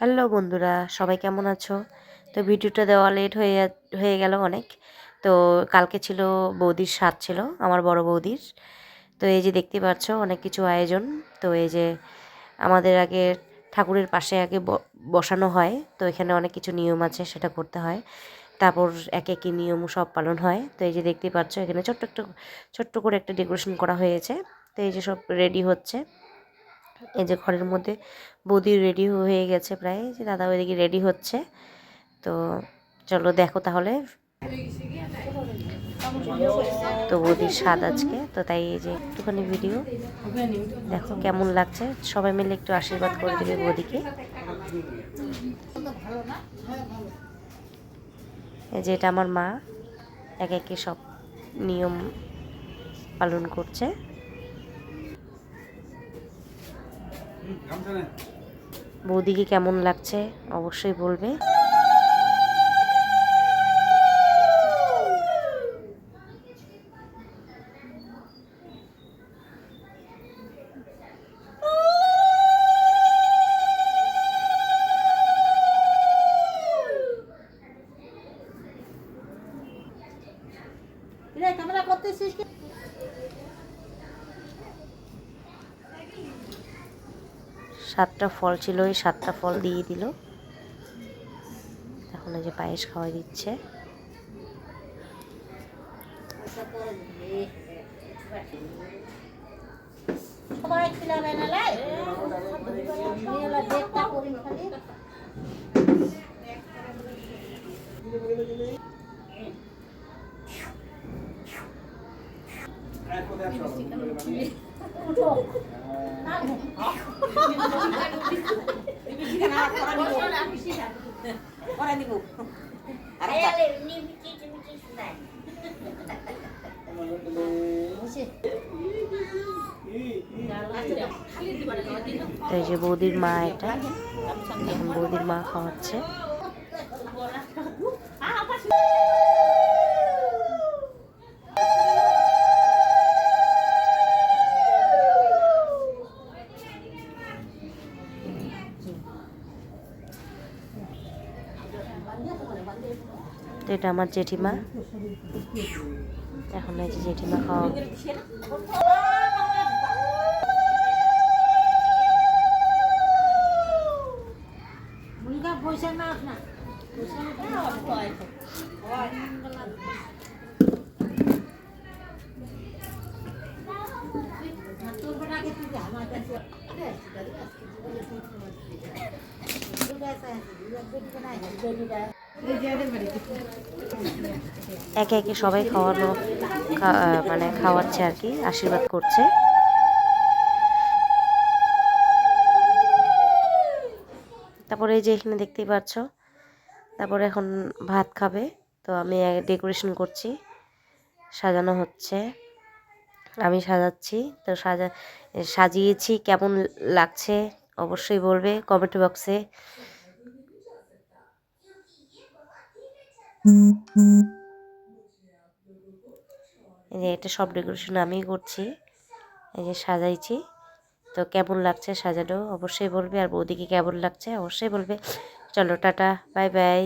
Hello বন্ধুরা, সবাই কেমন আছো? তো ভিডিওটা দেওয়া লেট হয়ে হয়ে গেল অনেক। তো কালকে ছিল বৌদির স্বাদ ছিল, আমার বড় বৌদির। তো এই যে দেখতে পাচ্ছ অনেক কিছু আয়োজন। তো এই যে আমাদের আগে ঠাকুরের পাশে আগে বসানো হয়। তো এখানে অনেক কিছু নিয়ম আছে, সেটা করতে হয়। তারপর এক একই নিয়ম সব পালন হয়। তো এই যে দেখতে পাচ্ছ এখানে ছোট্ট একটু, ছোট্ট করে একটা ডেকোরেশন করা হয়েছে। তো এই যে সব রেডি হচ্ছে। এই যে ঘরের মধ্যে বৌদি রেডি হয়ে গেছে প্রায়, যে দাদা ওইদিকে রেডি হচ্ছে। তো চলো দেখো তাহলে। তো বৌদির স্বাদ আজকে, তো তাই এই যে একটুখানি ভিডিও দেখো কেমন লাগছে, সবাই মিলে একটু আশীর্বাদ করে দেবে বৌদিকে। এই যে এটা আমার মা, এক একে সব নিয়ম পালন করছে। বৌদিকে কেমন লাগছে? অবশ্যই বলবে। ক্যামেরা করতেছিস কি? সাতটা ফল ছিল ওই সাতটা ফল দিয়ে দিল। এখন এই যে পায়েস খাওয়াই দিচ্ছে। এই যে বৌদির মা এটা। বৌদির মা খাওয়াচ্ছে। তো এটা আমার জেঠিমা। এখন এই যে জেঠিমা খাওয়া মুলগা পয়সা একে একে সবাই খাওয়ানো মানে খাওয়াচ্ছে আর কি, আশীর্বাদ করছে। তারপরে এই যে এখানে দেখতেই পাচ্ছ, তারপরে এখন ভাত খাবে, তো আমি ডেকোরেশন করছি, সাজানো হচ্ছে, আমি সাজাচ্ছি, তো সাজা, সাজিয়েছি, কেমন লাগছে অবশ্যই বলবে কমেন্ট বক্সে এই যে এটা সব ডেকোরেশন আমি করছি। এই যে সাজাইছি। তো কেমন লাগছে সাজানো? অবশ্যই বলবে। আর বৌদিকে কেমন লাগছে? অবশ্যই বলবে। চলো, টাটা, বাই বাই।